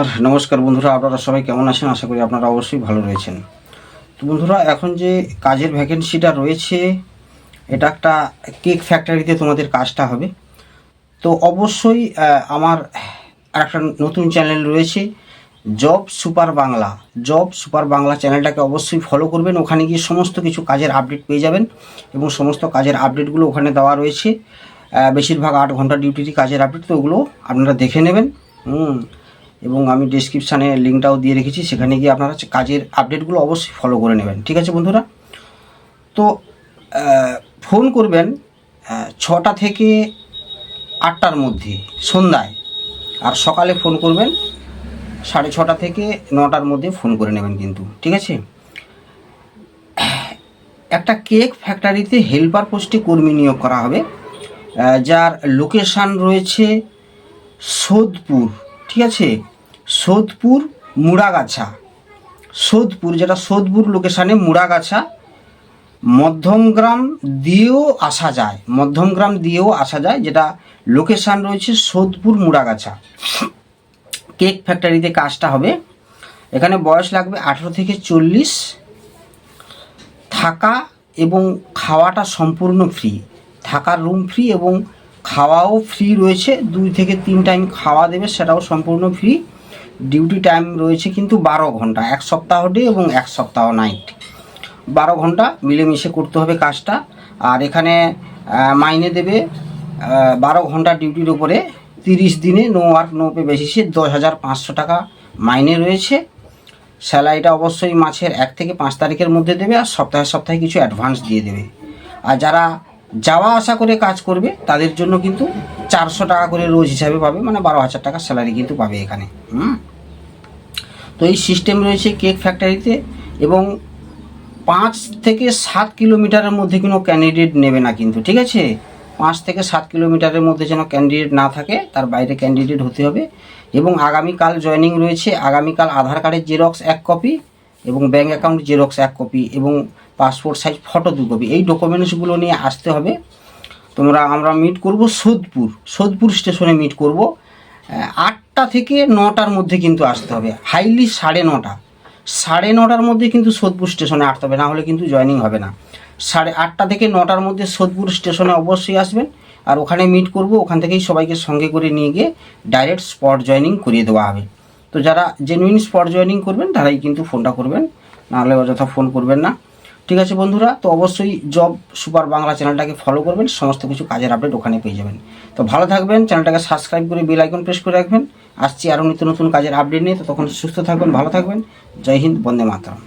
আর নমস্কার বন্ধুরা, আপনারা সবাই কেমন আছেন? আশা করি আপনারা অবশ্যই ভালো রয়েছেন। তো বন্ধুরা, এখন যে কাজের ভ্যাকেন্সিটা রয়েছে, এটা একটা কেক ফ্যাক্টরিতে তোমাদের কাজটা হবে। তো অবশ্যই আমার একটা নতুন চ্যানেল রয়েছে job super Bangla job super Bangla চ্যানেলটাকে অবশ্যই ফলো করবেন। ওখানে গিয়ে সমস্ত কিছু কাজের আপডেট পেয়ে যাবেন এবং সমস্ত কাজের আপডেটগুলো ওখানে দেওয়া রয়েছে। বেশিরভাগ আট ঘণ্টা ডিউটির কাজের আপডেট তো ওগুলো আপনারা দেখে নেবেন। হুম। এবং আমি ডিসক্রিপশানে লিঙ্কটাও দিয়ে রেখেছি, সেখানে গিয়ে আপনারা কাজের আপডেটগুলো অবশ্যই ফলো করে নেবেন। ঠিক আছে বন্ধুরা? তো ফোন করবেন ছটা থেকে আটটার মধ্যে, সন্ধ্যায়। আর সকালে ফোন করবেন, সাড়ে ছটা থেকে নটার মধ্যে ফোন করে নেবেন কিন্তু। ঠিক আছে? একটা কেক ফ্যাক্টরিতে হেল্পার পোস্টে কর্মী নিয়োগ করা হবে যার লোকেশান রয়েছে সোদপুর। ঠিক আছে? সোদপুর মুড়াগাছা। সোদপুর, যেটা সোদপুর লোকেশানে মুড়াগাছা। মধ্যমগ্রাম দিয়েও আসা যায়। মধ্যমগ্রাম দিয়েও আসা যায়, যেটা লোকেশান রয়েছে সোদপুর মুড়াগাছা। কেক ফ্যাক্টরিতে কাজটা হবে। এখানে বয়স লাগবে আঠেরো থেকে চল্লিশ। থাকা এবং খাওয়াটা সম্পূর্ণ ফ্রি থাকার রুম ফ্রি এবং খাওয়াও ফ্রি রয়েছে। দুই থেকে তিন টাইম খাওয়া দেবে, সেটাও সম্পূর্ণ ফ্রি ডিউটি টাইম রয়েছে কিন্তু বারো ঘণ্টা, এক সপ্তাহ ডে এবং এক সপ্তাহ নাইট বারো ঘণ্টা মিলেমিশে করতে হবে কাজটা, আর এখানে মাইনে দেবে বারো ঘণ্টা ডিউটির উপরে তিরিশ দিনে নো ওয়ার্ক নো পে বেসিসে দশ হাজার পাঁচশো টাকা মাইনে রয়েছে। স্যালারিটা অবশ্যই মাসের এক থেকে পাঁচ তারিখের মধ্যে দেবে আর সপ্তাহে সপ্তাহে কিছু অ্যাডভান্স দিয়ে দেবে। আর যারা যাওয়া আসা করে কাজ করবে, তাদের জন্য কিন্তু চারশো টাকা করে রোজ হিসাবে পাবে মানে বারো হাজার টাকা স্যালারি কিন্তু পাবে এখানে, হুম? তো এই সিস্টেম রয়েছে কেক ফ্যাক্টরিতে এবং পাঁচ থেকে সাত কিলোমিটারের মধ্যে কোনো ক্যান্ডিডেট নেবে না কিন্তু, ঠিক আছে? পাঁচ থেকে সাত কিলোমিটারের মধ্যে যেন ক্যান্ডিডেট না থাকে, তার বাইরে ক্যান্ডিডেট হতে হবে এবং আগামীকাল জয়েনিং রয়েছে, আগামীকাল আধার কার্ডের জেরক্স এক কপি এবং ব্যাঙ্ক অ্যাকাউন্ট জেরক্স এক কপি এবং পাসপোর্ট সাইজ ফটো দু কপি এই ডকুমেন্টসগুলো নিয়ে আসতে হবে। তোমরা, আমরা মিট করব সোদপুর। সোদপুর স্টেশনে মিট করব। আটটা থেকে নটার মধ্যে কিন্তু আসতে হবে। হাইলি সাড়ে নটা। সাড়ে নটার মধ্যে কিন্তু সোদপুর স্টেশনে আসতে হবে, না হলে কিন্তু জয়েনিং হবে না। সাড়ে আটটা থেকে নটার মধ্যে সোদপুর স্টেশনে অবশ্যই আসবেন। আর ওখানে মিট করব। ওখান থেকেই সবাইকে সঙ্গে করে নিয়ে গিয়ে ডাইরেক্ট স্পট জয়েনিং করিয়ে দেওয়া হবে। তো যারা জেনুইন স্পট জয়েনিং করবেন, তারাই কিন্তু ফোনটা করবেন। নাহলে অযথা ফোন করবেন না। ঠিক আছে বন্ধুরা, তো অবশ্যই জব সুপার বাংলা চ্যানেলটাকে ফলো করবেন, সমস্ত কিছু কাজের আপডেট ওখানে পেয়ে যাবেন। তো ভালো থাকবেন, চ্যানেলটাকে সাবস্ক্রাইব করে বেল আইকন প্রেস করে রাখবেন। আসছি আরও নিত্য নতুন কাজের আপডেট নিয়ে, তো তখন সুস্থ থাকবেন, ভালো থাকবেন। জয় হিন্দ, বন্দে মাতরম।